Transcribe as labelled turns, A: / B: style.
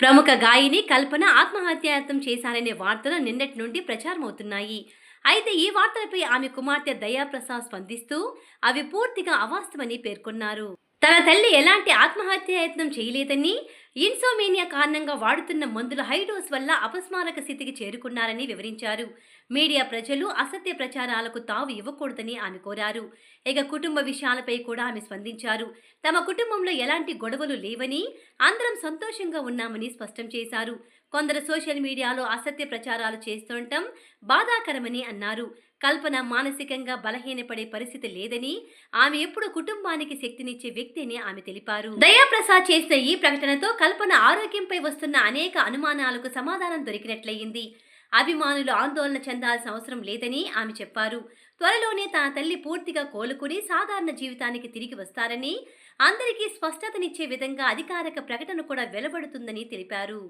A: ప్రముఖ గాయని కల్పన ఆత్మహత్యాయత్నం చేశారనే వార్తలు నిన్నటి నుండి ప్రచారమవుతున్నాయి. అయితే ఈ వార్తలపై ఆమె కుమార్తె దయాప్రసాద్ స్పందిస్తూ అవి పూర్తిగా అవాస్తవని పేర్కొన్నారు. తన తల్లి ఎలాంటి ఆత్మహత్యాయత్నం చేయలేదని ఇన్సోమేనియా కారణంగా వాడుతున్న మందుల హైడోస్ వల్ల అపస్మారక స్థితికి చేరుకున్నారని వివరించారు. మీడియా ప్రజలు అసత్య ప్రచారాలకు తావు ఇవ్వకూడదని ఆమె కోరారు. ఇక కుటుంబ విషయాలపై కూడా ఆమె స్పందించారు. తమ కుటుంబంలో ఎలాంటి గొడవలు లేవని అందరం సంతోషంగా ఉన్నామని స్పష్టం చేశారు. కొందరు సోషల్ మీడియాలో అసత్య ప్రచారాలు చేస్తుండటం బాధాకరమని అన్నారు. కల్పన మానసికంగా బలహీనపడే పరిస్థితి లేదని ఆమె ఎప్పుడు కుటుంబానికి శక్తినిచ్చే వ్యక్తి అని ఆమె తెలిపారు. దయాప్రసాద్ చేసిన ఈ ప్రకటనతో కల్పన ఆరోగ్యంపై వస్తున్న అనేక అనుమానాలకు సమాధానం దొరికినట్లయింది. అభిమానులు ఆందోళన చెందాల్సిన అవసరం లేదని ఆమె చెప్పారు. త్వరలోనే తన తల్లి పూర్తిగా కోలుకుని సాధారణ జీవితానికి తిరిగి వస్తారని అందరికీ స్పష్టతనిచ్చే విధంగా అధికారిక ప్రకటన కూడా వెలువడుతుందని తెలిపారు.